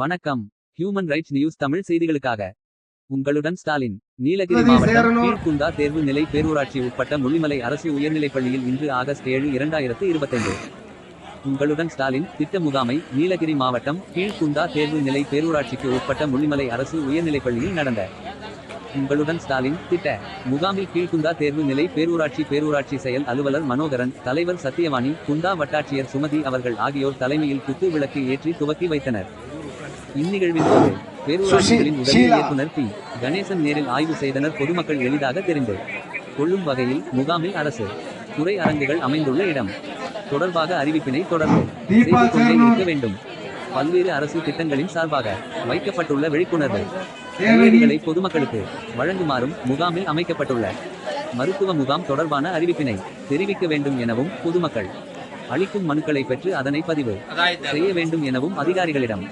வணக்கம். Human rights news Tamil செய்திகளுக்காக. உங்களுடன் ஸ்டாலின். நீலகிரி மாவட்டம். கீழ்குந்தா தேர்வு நிலை பேரூராட்சி உட்பட்ட முள்ளிமலை அரசு உயர்நிலைப்பள்ளியில் இன்று ஆகஸ்ட் ஏழு இரண்டாயிரத்து இருபத்தைந்து. உங்களுடன் ஸ்டாலின். திட்ட முகாமை நீலகிரி மாவட்டம் கீழ்குந்தா தேர்வு நிலை பேரூராட்சிக்கு உட்பட்ட முள்ளிமலை அரசு உயர்நிலைப்பள்ளியில் நடந்த. உங்களுடன் ஸ்டாலின். திட்ட முகாமில் கீழ்குந்தா தேர்வு நிலை பேரூராட்சி பேரூராட்சி செயல் அலுவலர் மனோகரன் தலைவர் சத்தியவாணி குந்தா வட்டாட்சியர் சுமதி அவர்கள் ஆகியோர் தலைமையில் குத்து விளக்கு ஏற்றி துவக்கி வைத்தனர். இந்நிகழ்வின் போது பேரூராட்சிகளின் உதவி. இயக்குனர் பி கணேசன் நேரில் ஆய்வு செய்தனர் பொதுமக்கள் எளிதாக தெரிந்து கொள்ளும் வகையில் முகாமில் அரசு துறை அரங்குகள் அமைந்துள்ள இடம் தொடர்பாக அறிவிப்பினை தொடர்ந்து செய்து கொண்டே. இருக்க வேண்டும் பல்வேறு அரசு திட்டங்களின் சார்பாக வைக்கப்பட்டுள்ள விழிப்புணர்வு. கையேடுகளை பொதுமக்களுக்கு வழங்குமாறும் முகாமில் அமைக்கப்பட்டுள்ள மருத்துவ முகாம் தொடர்பான அறிவிப்பினை தெரிவிக்க வேண்டும் எனவும் பொதுமக்கள் அளிக்கும் மனுக்களை பெற்று அதனை பதிவு செய்ய வேண்டும் எனவும் அதிகாரிகளிடம்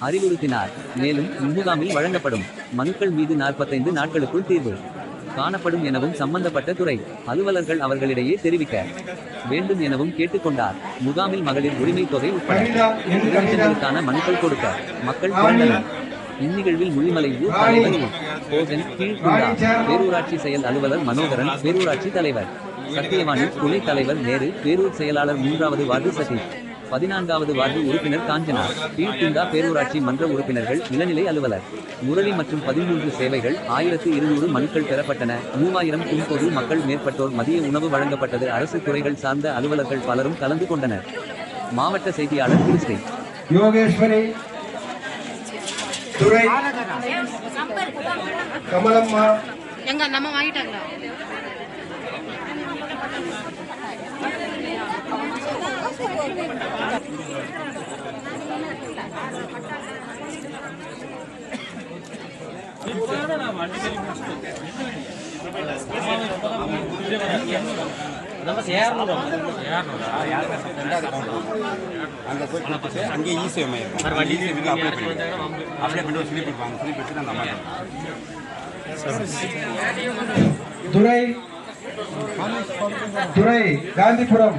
அறிவுறுத்தினார். மேலும் இம்முகாமில் வழங்கப்படும் மனுக்கள் மீது நாற்பத்தைந்து நாட்களுக்குள் தீர்வு. காணப்படும் எனவும் சம்பந்தப்பட்ட துறை அலுவலர்கள் அவர்களிடையே தெரிவிக்க வேண்டும் எனவும் கேட்டுக்கொண்டார். முகாமில் மகளிர் உரிமை தொகை உட்பட மனுக்கள் கொடுக்க மக்கள் திரண்டனர் இந்நிகழ்வில் முள்ளிமலை ஊர் தலைவர் போகன் கீழ்குண்டா பேரூராட்சி செயல் அலுவலர் மனோகரன் பேரூராட்சி தலைவர் சத்தியவாணி துணைத் தலைவர் நேரு பேரூர் செயலாளர் மூன்றாவது வார்டு சதீஷ். பதினான்காவது வார்டு உறுப்பினர் காஞ்சனா கீழ்குண்டா பேரூராட்சி மன்ற உறுப்பினர்கள் இளநிலை அலுவலர். முரளி மற்றும் பதிமூன்று சேவைகள் ஆயிரத்து இருநூறு மனுக்கள் பெறப்பட்டன. மூவாயிரம் பொது மக்கள் மேற்பட்டோர் மதிய உணவு வழங்கப்பட்டது. அரசு துறைகள் சார்ந்த அலுவலர்கள் பலரும் கலந்து கொண்டனர். மாவட்ட செய்தியாளர் கிறிஸ்டி யோகேஸ்வரி துரை கமலம்மா. எங்க நம்ம வாங்கிட்டாங்களா? அங்கே போய் கொடுத்துட்டு அங்கேயே ஈஸியாக இருக்கும் வண்டி அப்ளை பண்ணிடுவோம் அப்ளை பண்ணி ஒரு ஸ்லிப் ஸ்லிப் எடுத்து அந்த துரை காந்திபுரம்.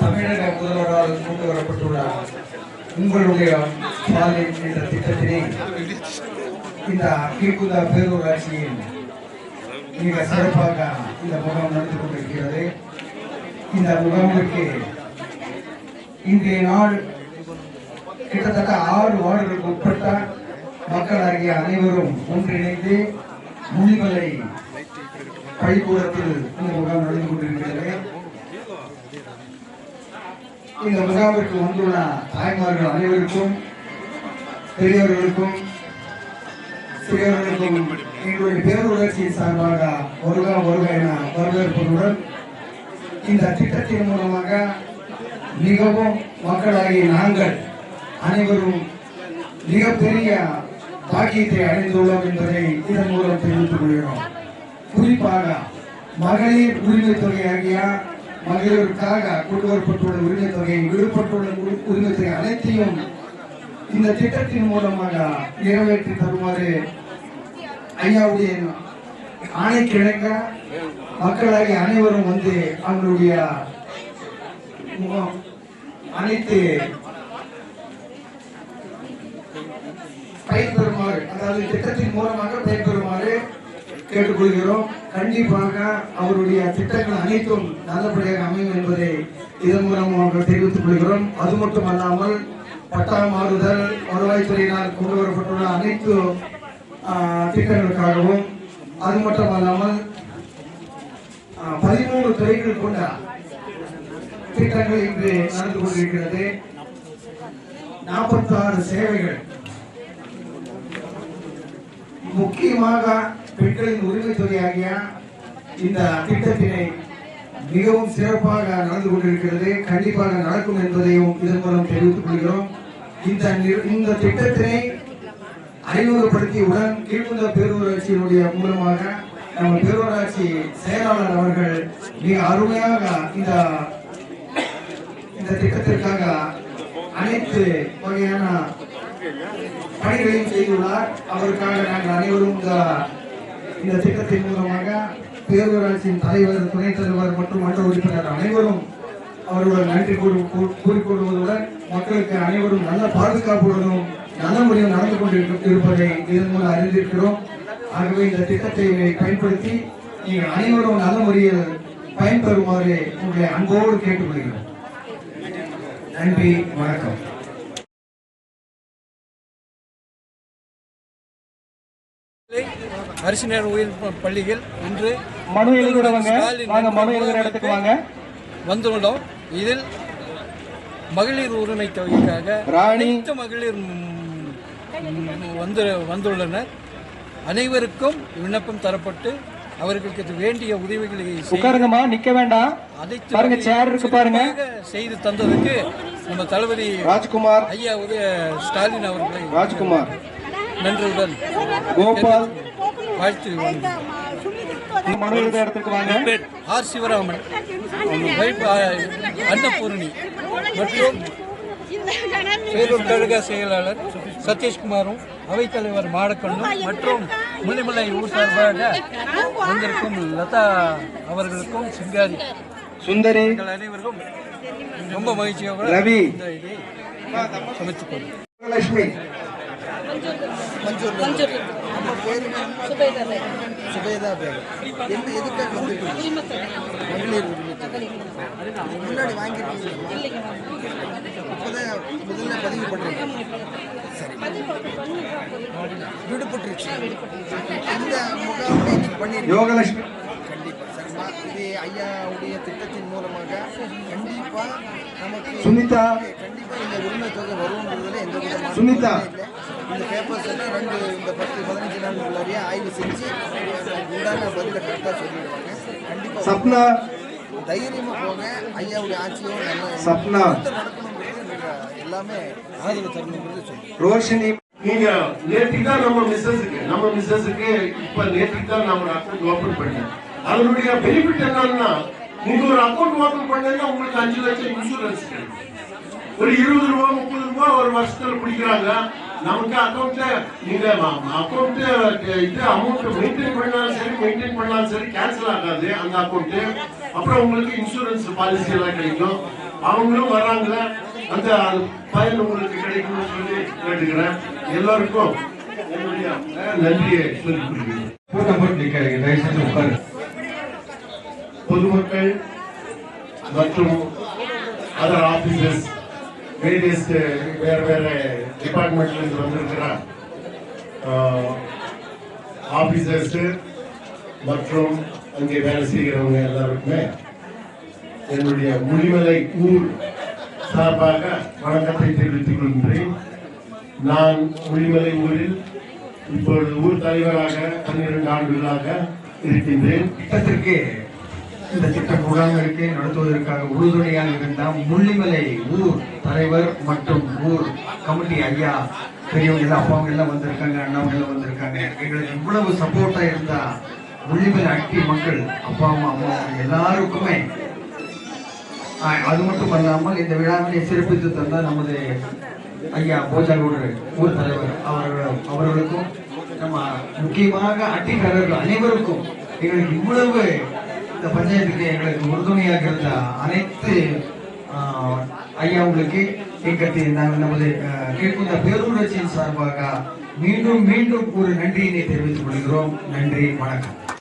தமிழக முதல்வரால் கொண்டு வரப்பட்டுள்ள உங்களுடைய சாலை என்ற திட்டத்தினை இந்த கீழ்குந்தா பேரூராட்சியில் மிக சிறப்பாக இந்த முகாம் நடந்து கொண்டிருக்கிறது. இந்த முகாமிற்கு இன்றைய நாள் கிட்டத்தட்ட ஆறு வார்டுகளுக்கு உட்பட்ட மக்களாகிய அனைவரும் ஒன்றிணைந்து முடிவுகளை பள்ளிக்கூடத்தில் இந்த முகாம் நடந்து கொண்டிருக்கிறது. இந்த முகாமிற்கு வந்துள்ள தாய்மார்கள் அனைவருக்கும் பெரியவர்களுக்கும் சிறியவர்களுக்கும் எங்களுடைய பேரூராட்சி சார்பாக வருக வருக என வரவேற்பதுடன் இந்த திட்டத்தின் மூலமாக மிகவும் மக்களாகிய நாங்கள் அனைவரும் மிகப்பெரிய பாக்கியத்தை அடைந்துள்ளோம் என்பதை இதன் மூலம் தெரிவித்துக் கொள்கிறோம். குறிப்பாக மகளிர் உரிமை தொகை ஆகிய மகளிருக்காக கொண்டு வரப்பட்டுள்ள உரிமை தொகை விடுபட்டுள்ள உரிமை தொகை அனைத்தையும் இந்த திட்டத்தின் மூலமாக நிறைவேற்றி தருமாறு ஐயாவுடைய ஆணை கிழங்க மக்களாகி அனைவரும் வந்து அவங்களுடைய அனைத்து பயன்பெறுமாறு அதாவது திட்டத்தின் மூலமாக பயன்பெறும் கேட்டுக்கொள்கிறோம். கண்டிப்பாக அவருடைய திட்டங்கள் அனைத்தும் நல்லபடியாக அமையும் என்பதை இதன் மூலம் அவர்கள் தெரிவித்துக் கொள்கிறோம். அது மட்டுமல்லாமல் பட்டா மாறுதல் வருவாய்த்துறையினால் கொண்டு வரப்பட்டுள்ள அனைத்து திட்டங்களுக்காகவும் அது மட்டுமல்லாமல் பதிமூணு துறைகள் கொண்ட திட்டங்கள் இன்று நடந்து கொண்டிருக்கிறது. நாற்பத்தாறு சேவைகள். முக்கியமாக பெண்களின் உரிமை தொகையாகிய இந்த திட்டத்தினை மிகவும் சிறப்பாக நடந்து கொண்டிருக்கிறது. கண்டிப்பாக நடக்கும் என்பதையும் இதன் மூலம் தெரிவித்துக் கொள்கிறோம். இந்த இந்த திட்டத்தினை அறிமுகப்படுத்தியவுடன் கீழ்குந்த பேரூராட்சியினுடைய மூலமாக நம்ம பேரூராட்சி செயலாளர் அவர்கள் மிக அருமையாக இந்த இந்த திட்டத்திற்காக அனைத்து வகையான பணிகளையும் செய்துள்ளார். அவருக்காக நாங்கள் அனைவரும் இந்த இந்த திட்டத்தின் மூலமாக பேரூராட்சியின் தலைவர் துணைத் தலைவர் மற்றும் மன்ற உறுப்பினர் அனைவரும் அவருடன் நன்றி கூறிக்கொள்வதுடன் மக்களுக்கு அனைவரும் நல்ல பாதுகாப்புடனும் நல்ல முறையில் நடந்து கொண்டிருக்க இருப்பதை இதன் மூலம் அறிந்திருக்கிறோம். ஆகவே இந்த திட்டத்தை பயன்படுத்தி நீங்கள் அனைவரும் நல்ல முறையில் பயன்பெறுமாறு உங்களை அன்போடு கேட்டுக்கொள்கிறோம். நன்றி வணக்கம். அரசினர் உயர் பள்ளியில் இன்று மனு எழுதுறவங்க ஸ்டாலின் வாங்க மனு எழுதுற இடத்துக்கு வாங்க. வந்துள்ளோம். இதில் மகளிர் உரிமை தொகைக்காக. அனைத்து மகளிர் வந்து வந்துள்ளனர். அனைவருக்கும் விண்ணப்பம் தரப்பட்டு அவர்களுக்கு வேண்டிய உதவிகளை உட்காருங்கம்மா நிக்க வேண்டாம். அனைத்து பாருங்க சேர் இருக்கு பாருங்க. செய்து தந்ததுக்கு நம்ம தளபதி ராஜ்குமார். ஐயா உதய ஸ்டாலின் அவர்களை ராஜ்குமார். நன்றியுடன் கோபால். வாழ்த்து இடத்துக்கு வாங்க. ஆர் சிவராமன். அன்னபூரணி. மற்றும் பேரூர் கழக செயலாளர் சதீஷ்குமாரும் அவைத்தலைவர் மாடக்கண்ணும் மற்றும் முள்ளிமலை ஊர் சார்பாக வந்திருக்கும் லதா அவர்களுக்கும் சிங்காரி. சுந்தரி. எங்கள் அனைவருக்கும் ரொம்ப மகிழ்ச்சியாக ரவி. இந்த இதை சமைத்துக் கொள்கிறேன் லட்சுமி சுபேதா பேகம் என்ன எதுக்காக வந்துருக்கீங்க மகளிர் முன்னாடி வாங்கிருக்கீங்க இப்போதான் முதல்ல பதிவு பண்ணுறீங்க. சரி. விடுபட்டுருச்சு. இந்த முகாமை இன்னைக்கு பண்ணிருக்கீங்க யோகலட்சுமி. கண்டிப்பா சரிம்மா இது ஐயாவுடைய திட்டத்தின் மூலமாக கண்டிப்பா நமக்கு சுனிதா. சுனிதா. இந்த பேப்பர்ஸ் எல்லாம் ரெண்டு இந்த பத்து பதினஞ்சு நாளுக்குள்ளாரியே ஆய்வு செஞ்சு உண்டான பதிலை கரெக்டாக சொல்லிடுவாங்க. கண்டிப்பா சப்னா. தைரியமா போங்க. ஐயாவுடைய ஆட்சியும் நல்ல சப்னா. எல்லாமே ஆதரவு தரணுங்கிறது ரோஷினி. நீங்க நேற்றுக்கு தான் நம்ம மிஸ்ஸஸுக்கு நம்ம மிஸ்ஸஸுக்கு இப்ப நேற்றுக்கு தான் நம்ம அக்கௌண்ட் ஓபன் பண்ணேன். அதனுடைய பெனிஃபிட் என்னன்னா நீங்க ஒரு அக்கௌண்ட் ஓபன் பண்ணதுக்கு உங்களுக்கு அஞ்சு லட்சம் இன்சூரன்ஸ் ஒரு இருபது ரூபா முப்பது ரூபா ஒரு வருஷத்துல பிடிக்கிறாங்க. நமக்கு அக்கௌண்ட்ல நீங்க அக்கௌண்ட் இது அமௌண்ட் மெயின்டைன் பண்ணாலும் சரி மெயின்டைன் பண்ணாலும் சரி கேன்சல் ஆகாது அந்த அக்கௌண்ட் அப்புறம் உங்களுக்கு இன்சூரன்ஸ் பாலிசி எல்லாம் கிடைக்கும். அவங்களும் வர்றாங்க. அந்த பயன் உங்களுக்கு கிடைக்கும்னு சொல்லி கேட்டுக்கிறேன். எல்லாருக்கும் நன்றியை சொல்லிக் கூட்டம் போட்டு நிற்காதீங்க தயவு செஞ்சு உட்காரு பொதுமக்கள் மற்றும் அதர் ஆபீசர்ஸ் வேரியஸ் வேற வேற டிபார்ட்மெண்ட்ல இருந்து வந்திருக்கிற uh, ஆபீசர்ஸ் மற்றும் அங்கே வேலை செய்கிறவங்க எல்லாருக்குமே என்னுடைய முடிமலை ஊர் சார்பாக வணக்கத்தை தெரிவித்துக் கொள்கின்றேன். நான் முடிமலை ஊரில் இப்பொழுது ஊர் தலைவராக பன்னிரண்டு ஆண்டுகளாக இருக்கின்றேன். திட்டத்திற்கு இந்த திட்ட முகாமிற்கு நடத்துவதற்காக உறுதுணையாக இருந்த முள்ளிமலை ஊர் தலைவர் மற்றும் ஊர் கமிட்டி ஐயா பெரியவங்க எல்லாம் அப்பாவங்க எல்லாம் வந்திருக்காங்க அண்ணாவங்க எல்லாம் வந்திருக்காங்க. எங்களுக்கு இவ்வளவு சப்போர்ட்டா இருந்தா முள்ளிமலை அட்டி மக்கள் அப்பா அம்மா அம்மா எல்லாருக்குமே. அது மட்டும் அல்லாமல் இந்த விழாவினை சிறப்பித்து தந்த நமது ஐயா போஜாகோடு ஊர் தலைவர் அவர்கள் அவர்களுக்கும் நம்ம முக்கியமாக அட்டிக்காரர்கள் அனைவருக்கும் எங்களுக்கு இவ்வளவு இந்த பஞ்சாயத்துக்கு எங்களுக்கு உறுதுணையாக இருந்த அனைத்து ஆஹ், ஐயாவுங்களுக்கு எங்களுக்கு நாங்கள் நமது கேட்கின்ற பேரூராட்சியின் சார்பாக மீண்டும் மீண்டும் ஒரு நன்றியினை தெரிவித்துக் கொள்கிறோம். நன்றி வணக்கம்.